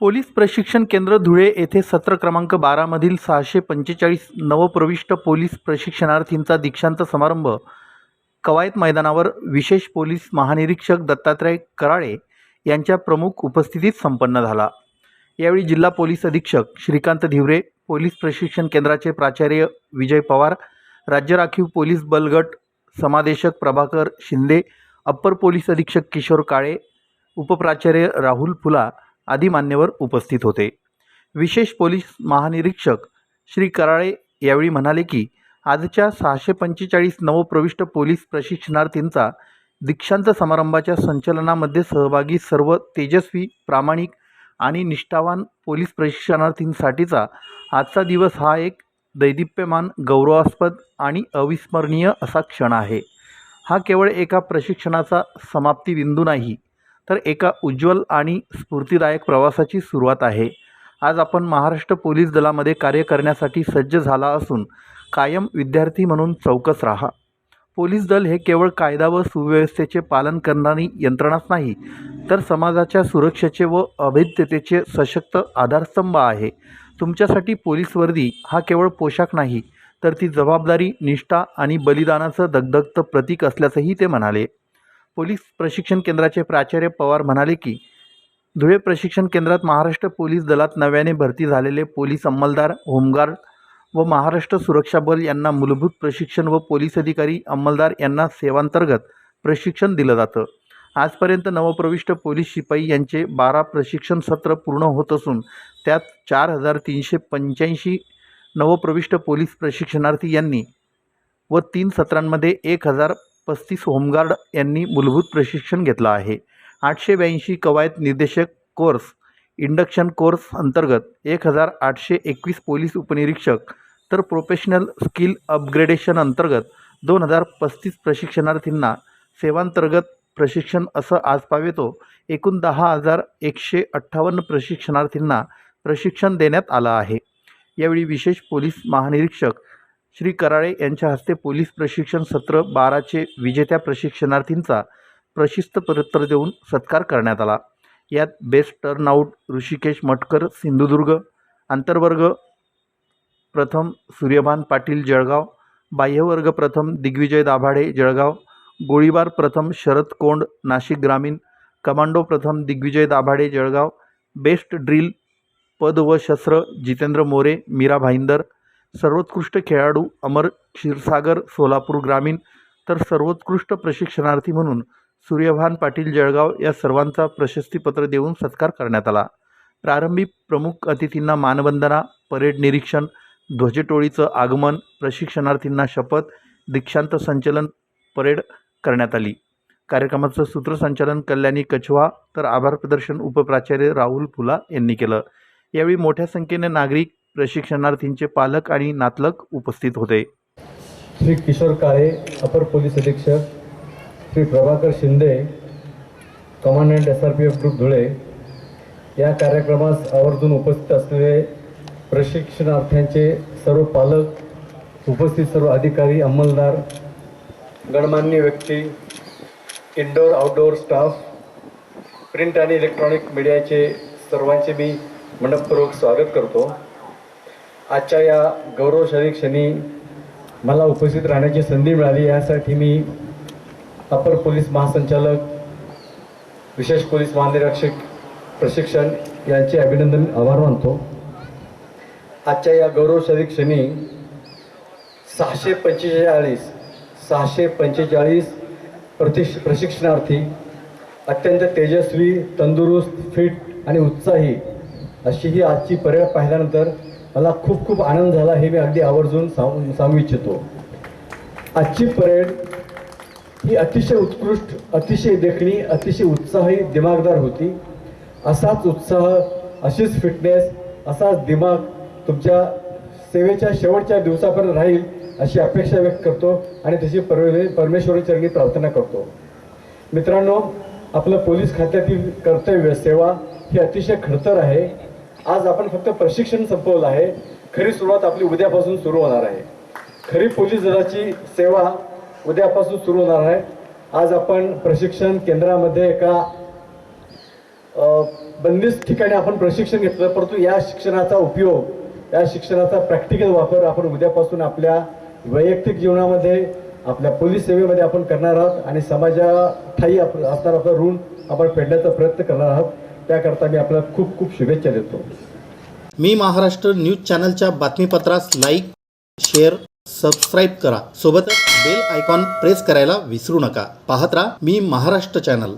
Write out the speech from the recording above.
Police प्रशिक्षण केंद्र धुळे येथे सत्र क्रमांक बारामधील सहाशे पंचेचाळीस नवप्रविष्ट पोलीस प्रशिक्षणार्थींचा दीक्षांत समारंभ. कवायत मैदानावर विशेष पोलीस महानिरीक्षक दत्तात्रय कराळे यांच्या प्रमुख उपस्थितीत संपन्न झाला. यावेळी जिल्हा पोलीस अधीक्षक श्रीकांत धिवरे पोलीस प्रशिक्षण केंद्राचे प्राचार्य विजय पवार राज्य राखीव पोलीस बलगट समादेशक प्रभाकर शिंदे अप्पर पोलीस अधीक्षक किशोर काळे उपप्राचार्य राहुल फुला आदी मान्यवर उपस्थित होते. विशेष पोलीस महानिरीक्षक श्री कराळे यावेळी म्हणाले की आजच्या सहाशे पंचेचाळीस नवप्रविष्ट पोलीस प्रशिक्षणार्थींचा दीक्षांत समारंभाच्या संचलनामध्ये सहभागी सर्व तेजस्वी प्रामाणिक आणि निष्ठावान पोलीस प्रशिक्षणार्थींसाठीचा आजचा दिवस हा एक दैदिप्यमान गौरवास्पद आणि अविस्मरणीय असा क्षण आहे. हा केवळ एका प्रशिक्षणाचा समाप्ती बिंदू नाही तर एका उज्ज्वल आणि स्फूर्तिदायक प्रवासाची सुरुवात आहे. आज आपण महाराष्ट्र पोलीस दलामध्ये कार्य करण्यासाठी सज्ज झाला असून कायम विद्यार्थी म्हणून चौकस राहा. पोलीस दल हे केवळ कायदा व सुव्यवस्थेचे पालन करणारी यंत्रणाच नाही तर समाजाच्या सुरक्षेचे व अभेद्यतेचे सशक्त आधारस्तंभ आहे. तुमच्यासाठी पोलीस वर्दी हा केवळ पोशाख नाही तर ती जबाबदारी निष्ठा आणि बलिदानाचं दगदगतं प्रतीक असल्याचंही ते म्हणाले. पोलीस प्रशिक्षण केंद्राचे प्राचार्य पवार म्हणाले की धुळे प्रशिक्षण केंद्रात महाराष्ट्र पोलीस दलात नव्याने भरती झालेले पोलीस अंमलदार होमगार्ड व महाराष्ट्र सुरक्षा बल यांना मूलभूत प्रशिक्षण व पोलीस अधिकारी अंमलदार यांना सेवांतर्गत प्रशिक्षण दिलं जातं. आजपर्यंत नवप्रविष्ट पोलीस शिपाई यांचे बारा प्रशिक्षण सत्र पूर्ण होत असून त्यात चार हजार तीनशे पंच्याऐंशी नवप्रविष्ट पोलीस प्रशिक्षणार्थी यांनी व तीन सत्रांमध्ये एक हजार पस्तीस होमगार्ड यांनी मूलभूत प्रशिक्षण घेतलं आहे. आठशे ब्याऐंशी कवायत निर्देशक कोर्स इंडक्शन कोर्स अंतर्गत एक हजार आठशे एकवीस पोलीस उपनिरीक्षक तर प्रोफेशनल स्किल अपग्रेडेशन अंतर्गत दोन हजार पस्तीस प्रशिक्षणार्थींना सेवांतर्गत प्रशिक्षण असं आज पावेतो. एकूण दहा हजार एकशे अठ्ठावन्न प्रशिक्षणार्थींना प्रशिक्षण देण्यात आलं आहे. यावेळी विशेष पोलीस महानिरीक्षक श्री कराळे यांच्या हस्ते पोलीस प्रशिक्षण सत्र बाराचे विजेत्या प्रशिक्षणार्थींचा प्रशिस्तपत्र देऊन सत्कार करण्यात आला. यात बेस्ट टर्नआउट ऋषिकेश मटकर सिंधुदुर्ग आंतरवर्ग प्रथम सूर्यभान पाटील जळगाव बाह्यवर्ग प्रथम दिग्विजय दाभाडे जळगाव गोळीबार प्रथम शरद कोंड नाशिक ग्रामीण कमांडो प्रथम दिग्विजय दाभाडे जळगाव बेस्ट ड्रिल पद व शस्त्र जितेंद्र मोरे मीरा भाईंदर सर्वोत्कृष्ट खेळाडू अमर क्षीरसागर सोलापूर ग्रामीण तर सर्वोत्कृष्ट प्रशिक्षणार्थी म्हणून सूर्यभान पाटील जळगाव या सर्वांचा प्रशस्तीपत्र देऊन सत्कार करण्यात आला. प्रारंभी प्रमुख अतिथींना मानवंदना परेड निरीक्षण ध्वजटोळीचं आगमन प्रशिक्षणार्थींना शपथ दीक्षांत संचलन परेड करण्यात आली. कार्यक्रमाचं सूत्रसंचालन कल्याणी कछवा तर आभार प्रदर्शन उपप्राचार्य राहुल फुला यांनी केलं. यावेळी मोठ्या संख्येने नागरिक प्रशिक्षणार्थींचे पालक आणि नातलग उपस्थित होते. श्री किशोर काळे अपर पोलीस अधीक्षक Shri Prabhakar Shinde commandant S R P F group Dhule या कार्यक्रमास आवर्जून उपस्थित असलेले प्रशिक्षणार्थ्यांचे सर्व पालक उपस्थित सर्व अधिकारी अंमलदार गणमान्य व्यक्ती इनडोअर आउटडोअर स्टाफ प्रिंट आणि इलेक्ट्रॉनिक मीडियाचे सर्वांचे मी मनपूर्वक स्वागत करतो. आजच्या या गौरवशाली क्षणी मला उपस्थित राहण्याची संधी मिळाली. यासाठी मी अपर पोलीस महासंचालक विशेष पोलीस महानिरीक्षक प्रशिक्षण यांचे अभिनंदन आभार मानतो. आजच्या या गौरवशाली क्षणी सहाशे पंचेचाळीस सहाशे पंचेचाळीस प्रतिश प्रशिक्षणार्थी अत्यंत तेजस्वी तंदुरुस्त फिट आणि उत्साही अशी ही आजची परेड पाहिल्यानंतर मला खूप खूप आनंद झाला हे मी अगदी आवर्जून सांगू सांगू इच्छितो. आजची परेड ही अतिशय उत्कृष्ट अतिशय देखणी अतिशय उत्साही दिमागदार होती. असाच उत्साह अशीच फिटनेस असाच दिमाग तुमच्या सेवेच्या शेवटच्या दिवसापर्यंत राहील अशी अपेक्षा व्यक्त करतो आणि तशी परमे परमेश्वरचरणी प्रार्थना करतो. मित्रांनो आपलं पोलीस खात्यातील कर्तव्य सेवा ही अतिशय खडतर आहे. आज आपण फक्त प्रशिक्षण संपवलं आहे. खरी सुरुवात आपली उद्यापासून सुरू होणार आहे. खरी पोलीस दलाची सेवा उद्यापासून सुरू होणार आहे. आज आपण प्रशिक्षण केंद्रामध्ये एका बंदिस्त ठिकाणी आपण प्रशिक्षण घेतलं परंतु या शिक्षणाचा उपयोग या शिक्षणाचा प्रॅक्टिकल वापर आपण उद्यापासून आपल्या वैयक्तिक जीवनामध्ये आपल्या पोलीस सेवेमध्ये आपण करणार आहोत आणि समाजाठाई आपण असणार आपलं ऋण आपण फेडण्याचा प्रयत्न करणार आहोत. त्याकरता मी आपल्याला खूप खूप शुभेच्छा देतो. मी महाराष्ट्र न्यूज चॅनलच्या बातमीपत्रास लाईक शेअर सबस्क्राईब करा. सोबतच बेल आयकॉन प्रेस करायला विसरू नका. पाहत राहा मी महाराष्ट्र चॅनल.